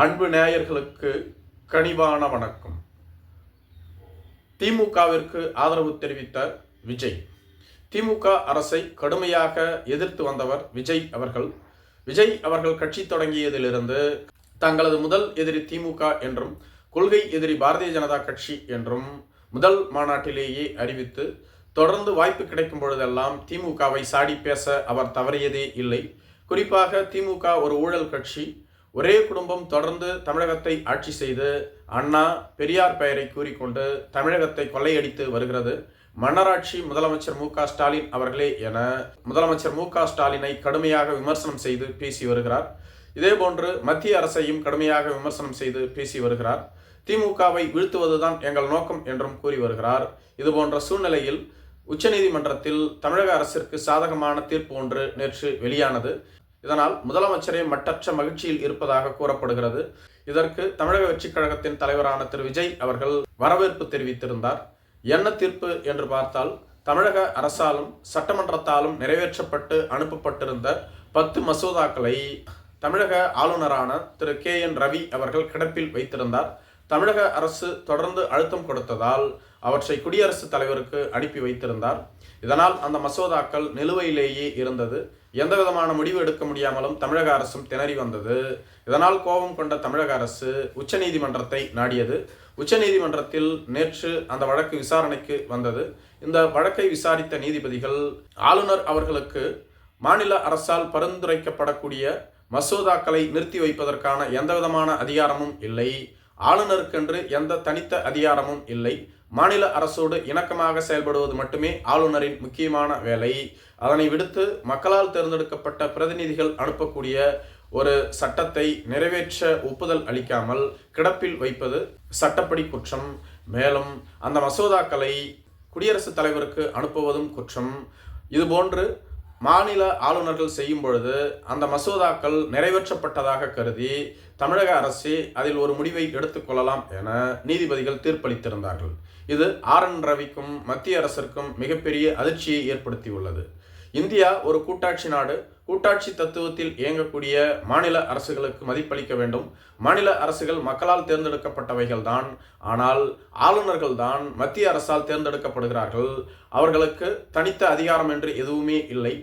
அன்பு நேயர்களுக்கு கனிவான வணக்கம். திமுகவிற்கு ஆதரவு தெரிவித்த விஜய். திமுக அரசை கடுமையாக எதிர்த்து வந்தவர் விஜய் அவர்கள். விஜய் அவர்கள் கட்சி தொடங்கியதிலிருந்து தங்களது முதல் எதிரி திமுக என்றும் கொள்கை எதிரி பாரதிய ஜனதா கட்சி என்றும் முதல் மாநாட்டிலேயே அறிவித்து தொடர்ந்து வாய்ப்பு கிடைக்கும் பொழுதெல்லாம் திமுகவை சாடி பேச அவர் தவறியதே இல்லை. குறிப்பாக திமுக ஒரு ஊழல் கட்சி ஒரே குடும்பம் தொடர்ந்து தமிழகத்தை ஆட்சி செய்து அண்ணா பெரியார் பெயரை கூறிக்கொண்டு தமிழகத்தை கொள்ளையடித்து வருகிறது. மன்னராட்சி முதலமைச்சர் மு க ஸ்டாலின் அவர்களே என முதலமைச்சர் மு க ஸ்டாலினை கடுமையாக விமர்சனம் செய்து பேசி வருகிறார். இதேபோன்று மத்திய அரசையும் கடுமையாக விமர்சனம் செய்து பேசி வருகிறார். திமுகவை வீழ்த்துவதுதான் எங்கள் நோக்கம் என்றும் கூறி வருகிறார். இதுபோன்ற சூழ்நிலையில் உச்சநீதிமன்றத்தில் தமிழக அரசிற்கு சாதகமான தீர்ப்பு ஒன்று நேற்று வெளியானது. இதனால் முதலமைச்சரே மட்டற்ற மகிழ்ச்சியில் இருப்பதாக கூறப்படுகிறது. இதற்கு தமிழக வெற்றிக் கழகத்தின் தலைவரான திரு. விஜய் அவர்கள் வரவேற்பு தெரிவித்திருந்தார். என்ன தீர்ப்பு என்று பார்த்தால் தமிழக அரசாலும் சட்டமன்றத்தாலும் நிறைவேற்றப்பட்டு அனுப்பப்பட்டிருந்த பத்து மசோதாக்களை தமிழக ஆளுநரான திரு. கே. என். ரவி அவர்கள் கிடப்பில் வைத்திருந்தார். தமிழக அரசு தொடர்ந்து அழுத்தம் கொடுத்ததால் அவற்றை குடியரசுத் தலைவருக்கு அனுப்பி வைத்திருந்தார். இதனால் அந்த மசோதாக்கள் நிலுவையிலேயே இருந்தது. எந்த விதமான முடிவு எடுக்க முடியாமலும் தமிழக அரசும் திணறி வந்தது. இதனால் கோபம் கொண்ட தமிழக அரசு உச்சநீதிமன்றத்தை நாடியது. உச்சநீதிமன்றத்தில் நேற்று அந்த வழக்கு விசாரணைக்கு வந்தது. இந்த வழக்கை விசாரித்த நீதிபதிகள் ஆளுநர் அவர்களுக்கு மாநில அரசால் பரிந்துரைக்கப்படக்கூடிய மசோதாக்களை நிறுத்தி வைப்பதற்கான எந்தவிதமான அதிகாரமும் இல்லை. ஆளுநருக்கென்று எந்த தனித்த அதிகாரமும் இல்லை. மாநில அரசோடு இணக்கமாக செயல்படுவது மட்டுமே ஆளுநரின் முக்கியமான வேலை. அதனை விடுத்து மக்களால் தேர்ந்தெடுக்கப்பட்ட பிரதிநிதிகள் அனுப்பக்கூடிய ஒரு சட்டத்தை நிறைவேற்ற ஒப்புதல் அளிக்காமல் கிடப்பில் வைப்பது சட்டப்படி குற்றம். மேலும் அந்த மசோதாக்களை குடியரசுத் தலைவருக்கு அனுப்புவதும் குற்றம். இதுபோன்று மாநில ஆளுநர்கள் செய்யும் பொழுது அந்த மசோதாக்கள் நிறைவேற்றப்பட்டதாக கருதி தமிழக அரசு அதில் ஒரு முடிவை எடுத்துக்கொள்ளலாம் என நீதிபதிகள் தீர்ப்பளித்திருந்தார்கள். இது ஆர் என் ரவிக்கும் மத்திய அரசிற்கும் மிகப்பெரிய அதிர்ச்சியை ஏற்படுத்தியுள்ளது. இந்தியா ஒரு கூட்டாட்சி நாடு. கூட்டாட்சி தத்துவத்தில் இயங்கக்கூடிய மாநில அரசுகளுக்கு மதிப்பளிக்க வேண்டும். மாநில அரசுகள் மக்களால் தேர்ந்தெடுக்கப்பட்டவைகள் தான். ஆனால் ஆளுநர்கள் தான் மத்திய அரசால் தேர்ந்தெடுக்கப்படுகிறார்கள். அவர்களுக்கு தனித்த அதிகாரம் என்று எதுவுமே இல்லை.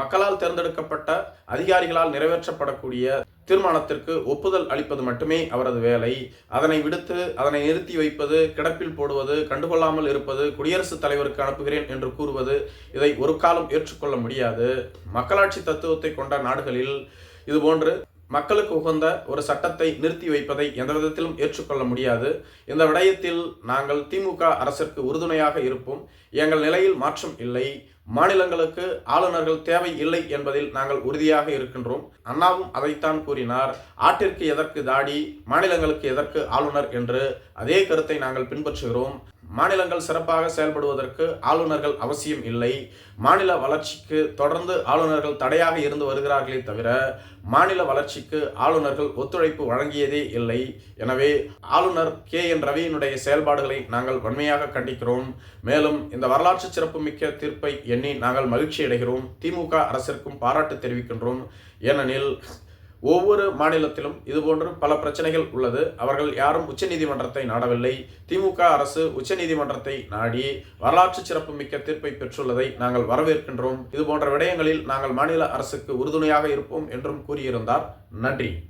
மக்களால் தேர்ந்தெடுக்கப்பட்ட அதிகாரிகளால் நிறைவேற்றப்படக்கூடிய தீர்மானத்திற்கு ஒப்புதல் அளிப்பது மட்டுமே அவரது வேலை. அதனை விடுத்து அதனை நிறுத்தி வைப்பது கிடப்பில் போடுவது கண்டுகொள்ளாமல் இருப்பது குடியரசுத் தலைவருக்கு அனுப்புகிறேன் என்று கூறுவது இதை ஒரு காலம் ஏற்றுக்கொள்ள முடியாது. மக்களாட்சி தத்துவத்தை கொண்ட நாடுகளில் இதுபோன்று மக்களுக்கு உகந்த ஒரு சட்டத்தை நிறுத்தி வைப்பதை எந்த விதத்திலும் ஏற்றுக்கொள்ள முடியாது. இந்த விடயத்தில் நாங்கள் திமுக அரசிற்கு உறுதுணையாக இருப்போம். எங்கள் நிலையில் மாற்றம் இல்லை. மாநிலங்களுக்கு ஆளுநர்கள் தேவை இல்லை என்பதில் நாங்கள் உறுதியாக இருக்கின்றோம். அண்ணாவும் அதைத்தான் கூறினார். ஆட்டிற்கு எதற்கு தாடி மாநிலங்களுக்கு எதற்கு ஆளுநர் என்று அதே கருத்தை நாங்கள் பின்பற்றுகிறோம். மாநிலங்கள் சிறப்பாக செயல்படுவதற்கு ஆளுநர்கள் அவசியம் இல்லை. மாநில வளர்ச்சிக்கு தொடர்ந்து ஆளுநர்கள் தடையாக இருந்து வருகிறார்களே தவிர மாநில வளர்ச்சிக்கு ஆளுநர்கள் ஒத்துழைப்பு வழங்கியதே இல்லை. எனவே ஆளுநர் கே. என். ரவியினுடைய செயல்பாடுகளை நாங்கள் வன்மையாக கண்டிக்கிறோம். மேலும் இந்த வரலாற்று சிறப்புமிக்க தீர்ப்பை எண்ணி நாங்கள் மகிழ்ச்சி அடைகிறோம் திமுக அரசிற்கும் பாராட்டு தெரிவிக்கின்றோம். ஏனெனில் ஒவ்வொரு மாநிலத்திலும் இதுபோன்று பல பிரச்சனைகள் உள்ளது. அவர்கள் யாரும் உச்சநீதிமன்றத்தை நாடவில்லை. திமுக அரசு உச்சநீதிமன்றத்தை நாடி வரலாற்று சிறப்புமிக்க தீர்ப்பை பெற்றுள்ளதை நாங்கள் வரவேற்கின்றோம். இதுபோன்ற விடயங்களில் நாங்கள் மாநில அரசுக்கு உறுதுணையாக இருப்போம் என்றும் கூறியிருந்தார். நன்றி.